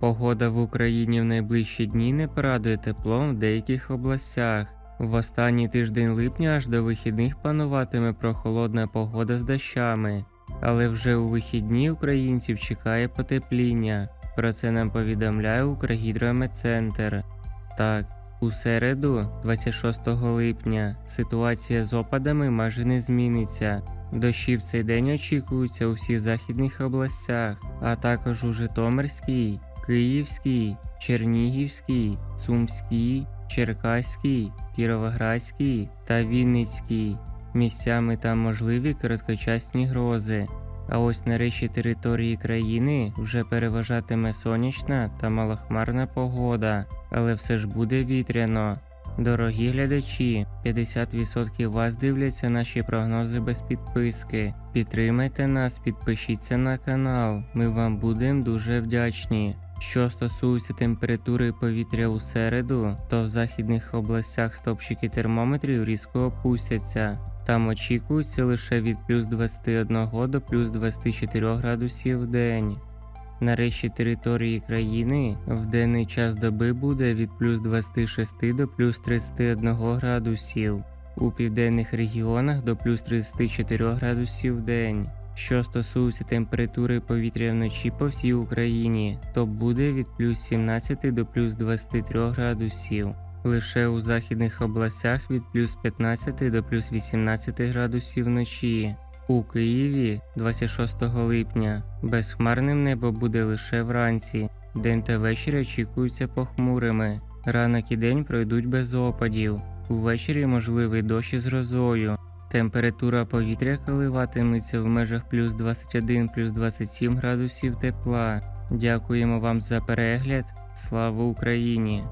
Погода в Україні в найближчі дні не порадує теплом в деяких областях. В останній тиждень липня аж до вихідних пануватиме прохолодна погода з дощами. Але вже у вихідні українців чекає потепління. Про це нам повідомляє Укргідрометцентр. Так, у середу, 26 липня, ситуація з опадами майже не зміниться. Дощі в цей день очікуються у всіх західних областях, а також у Житомирській, Київській, Чернігівській, Сумській, Черкаській, Кіровоградській та Вінницькій. Місцями там можливі короткочасні грози. А ось на решті території країни вже переважатиме сонячна та малохмарна погода, але все ж буде вітряно. Дорогі глядачі, 50% вас дивляться наші прогнози без підписки. Підтримайте нас, підпишіться на канал. Ми вам будемо дуже вдячні. Що стосується температури повітря у середу, то в західних областях стопчики термометрів різко опустяться. Там очікується лише від плюс 21 до плюс 24 градусів в день. На решті території країни в денний час доби буде від плюс 26 до плюс 31 градусів, у південних регіонах до плюс 34 градусів в день. Що стосується температури повітря вночі по всій Україні, то буде від плюс 17 до плюс 23 градусів. Лише у західних областях від плюс 15 до плюс 18 градусів вночі. У Києві 26 липня безхмарним небо буде лише вранці. День та вечір очікуються похмурими. Ранок і день пройдуть без опадів. Увечері можливий дощ із грозою. Температура повітря коливатиметься в межах плюс 21 плюс 27 градусів тепла. Дякуємо вам за перегляд. Слава Україні!